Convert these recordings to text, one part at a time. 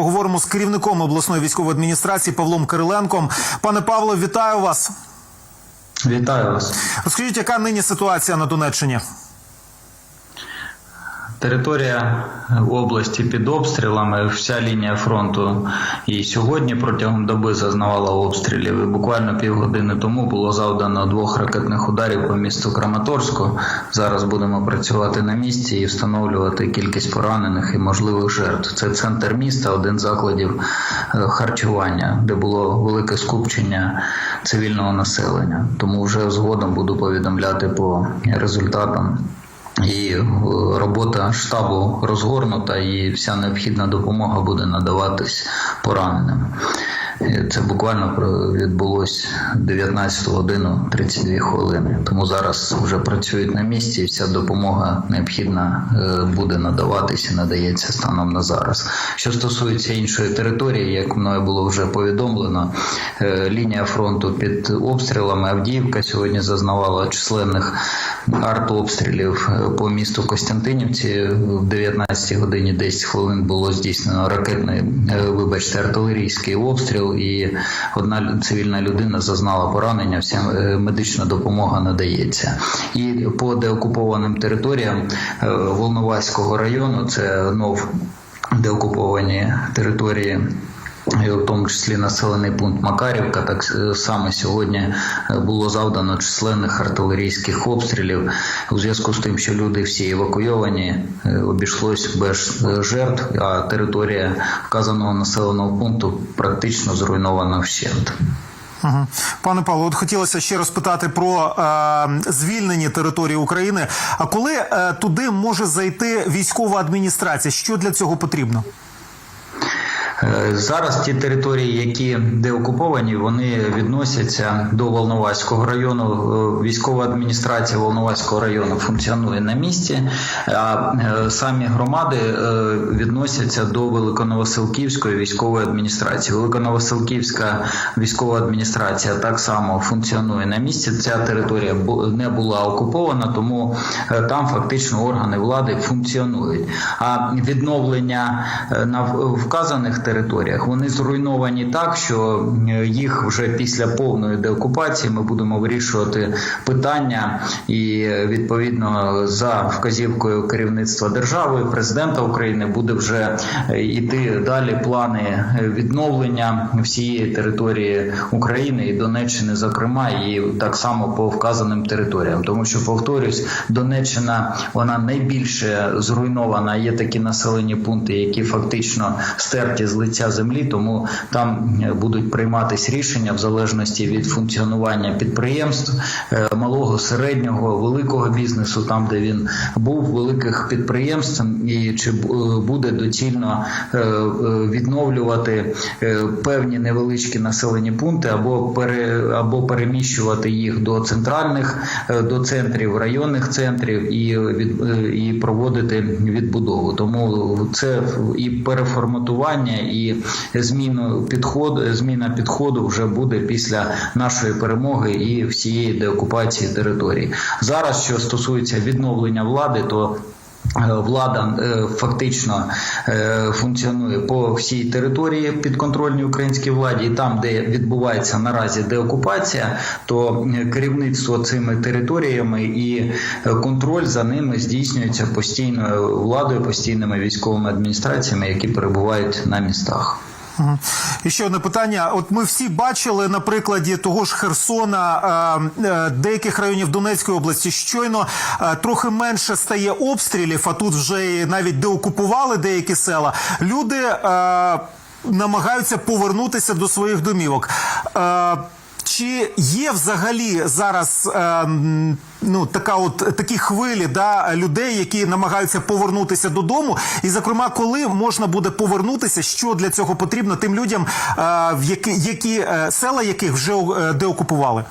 поговоримо з керівником обласної військової адміністрації Павлом Кириленком. Пане Павло, вітаю вас. Вітаю вас. Розкажіть, яка нині ситуація на Донеччині? Територія області під обстрілами, вся лінія фронту і сьогодні протягом доби зазнавала обстрілів. І буквально півгодини тому було завдано двох ракетних ударів по місту Краматорську. Зараз будемо працювати на місці і встановлювати кількість поранених і можливих жертв. Це центр міста, один з закладів е, харчування, де було велике скупчення цивільного населення. Тому вже згодом буду повідомляти по результатам. І е, робота штабу розгорнута, і вся необхідна допомога буде надаватись пораненим. Це буквально відбулось 19 годину 32 хвилини. Тому зараз вже працюють на місці, і вся допомога необхідна е, буде надаватись і надається станом на зараз. Що стосується іншої території, як мною було вже повідомлено, е, лінія фронту під обстрілами Авдіївка сьогодні зазнавала численних артобстрілів е, по місту Костянтинівці. В 19 годині 10 хвилин було здійснено ракетний, вибачте, артилерійський обстріл, і одна цивільна людина зазнала поранення. Вся е, медична допомога надається. І по деокупованим територіям е, Волноваського району це нов деокуповані території. В тому числі населений пункт Макарівка, так е, само сьогодні е, було завдано численних артилерійських обстрілів. У зв'язку з тим, що люди всі евакуйовані, е, обійшлось без жертв, а територія вказаного населеного пункту практично зруйнована вщент. Угу. Пане Павло, от хотілося ще розпитати про е, звільнені території України. А коли е, туди може зайти військова адміністрація? Що для цього потрібно? Е, Зараз ті території, які деокуповані, вони відносяться до Волноваського району. Е, Військова адміністрація Волноваського району функціонує на місці, а е, самі громади відносяться до Великоновосилківської військової адміністрації. Великоновосилківська військова адміністрація так само функціонує на місці. Ця територія не була окупована, тому там фактично органи влади функціонують. А відновлення на вказаних територіях вони зруйновані так, що е, їх вже після повної деокупації ми будемо вирішувати питання, і е, відповідно за вказівкою керівництва держави, президента України буде вже е, йти далі плани е, відновлення всієї території України і Донеччини, зокрема, і так само по вказаним територіям, тому що повторюсь, Донеччина вона найбільше зруйнована. Є такі населені пункти, які фактично стерті з лиця землі, тому там е, будуть прийматись рішення в залежності від функціонування підприємств е, малого, середнього, великого бізнесу, там де він був, великих підприємств, і чи е, буде доцільно відновлювати певні невеличкі населені пункти або пере або переміщувати їх до центральних до центрів, районних центрів і від і проводити відбудову. Тому це і переформатування, і зміну підходу, зміна підходу вже буде після нашої перемоги і всієї деокупації території. Зараз, що стосується відновлення влади, то Влада е, фактично е, функціонує по всій території підконтрольній українській владі, і там, де відбувається наразі деокупація, то е, керівництво цими територіями і е, контроль за ними здійснюється постійною владою, постійними військовими адміністраціями, які перебувають на містах. І ще одне питання. От ми всі бачили на прикладі того ж Херсона, е, е, деяких районів Донецької області. Щойно е, трохи менше стає обстрілів, а тут вже навіть деокупували деякі села. Люди намагаються повернутися до своїх домівок. Чи є взагалі зараз е, ну така от такі хвилі да, людей, які намагаються повернутися додому? І зокрема, коли можна буде повернутися, що для цього потрібно тим людям, е, в які, які е, села яких вже е, деокупували?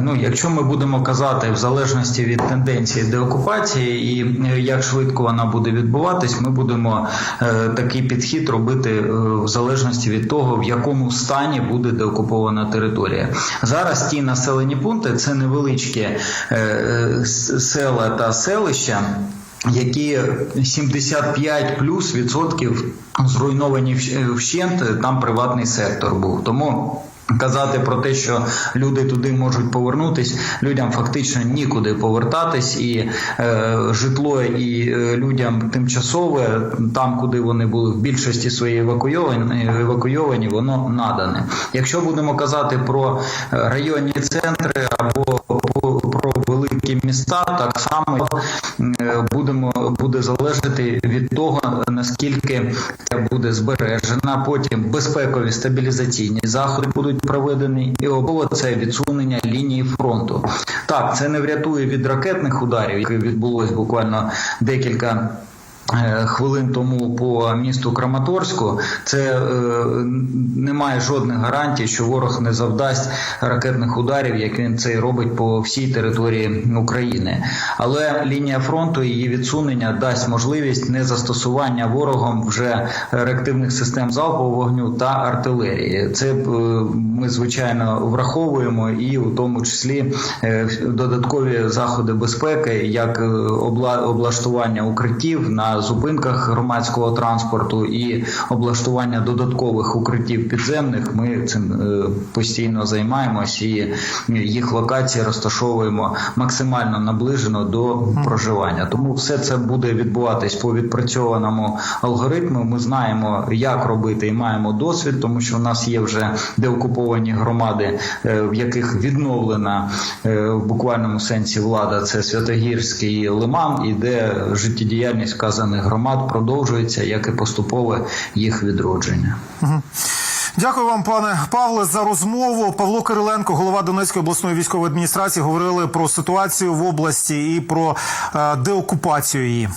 Ну, якщо ми будемо казати в залежності від тенденції деокупації і е, як швидко вона буде відбуватись, ми будемо е, такий підхід робити е, в залежності від того, в якому стані буде деокупована територія. Зараз ті населені пункти це невеличкі е, е, села та селища. які 75 плюс відсотків зруйновані вщент, там приватний сектор був. Тому казати про те, що люди туди можуть повернутись, людям фактично нікуди повертатись, і е, житло і е, людям тимчасове, там, куди вони були в більшості своїй евакуйовані, евакуйовані, воно надане. Якщо будемо казати про е, районні центри або про великі міста, так само е, будемо буде залежати від того наскільки це буде збережена. Потім безпекові стабілізаційні заходи будуть проведені, і обово це відсунення лінії фронту. Так, це не врятує від ракетних ударів, які відбулось буквально декілька. Е, Хвилин тому по місту Краматорську це е, немає жодних гарантій, що ворог не завдасть ракетних ударів, як він це робить по всій території України. Але лінія фронту і її відсунення дасть можливість незастосування ворогом вже реактивних систем залпового вогню та артилерії. Це е, ми звичайно враховуємо, і у тому числі е, додаткові заходи безпеки, як е, обла- облаштування укриттів на зупинках громадського транспорту і облаштування додаткових укриттів підземних. Ми цим е, постійно займаємось і їх локації розташовуємо максимально наближено до проживання. Тому все це буде відбуватись по відпрацьованому алгоритму. Ми знаємо, як робити, і маємо досвід, тому що в нас є вже деокуповані громади, е, в яких відновлена е, в буквальному сенсі влада. Це Святогірський лиман, і де життєдіяльність вказаних громад продовжується, як і поступове їх відродження. Дякую вам, пане Павле, за розмову. Павло Кириленко, голова Донецької обласної військової адміністрації, говорили про ситуацію в області і про е, деокупацію її.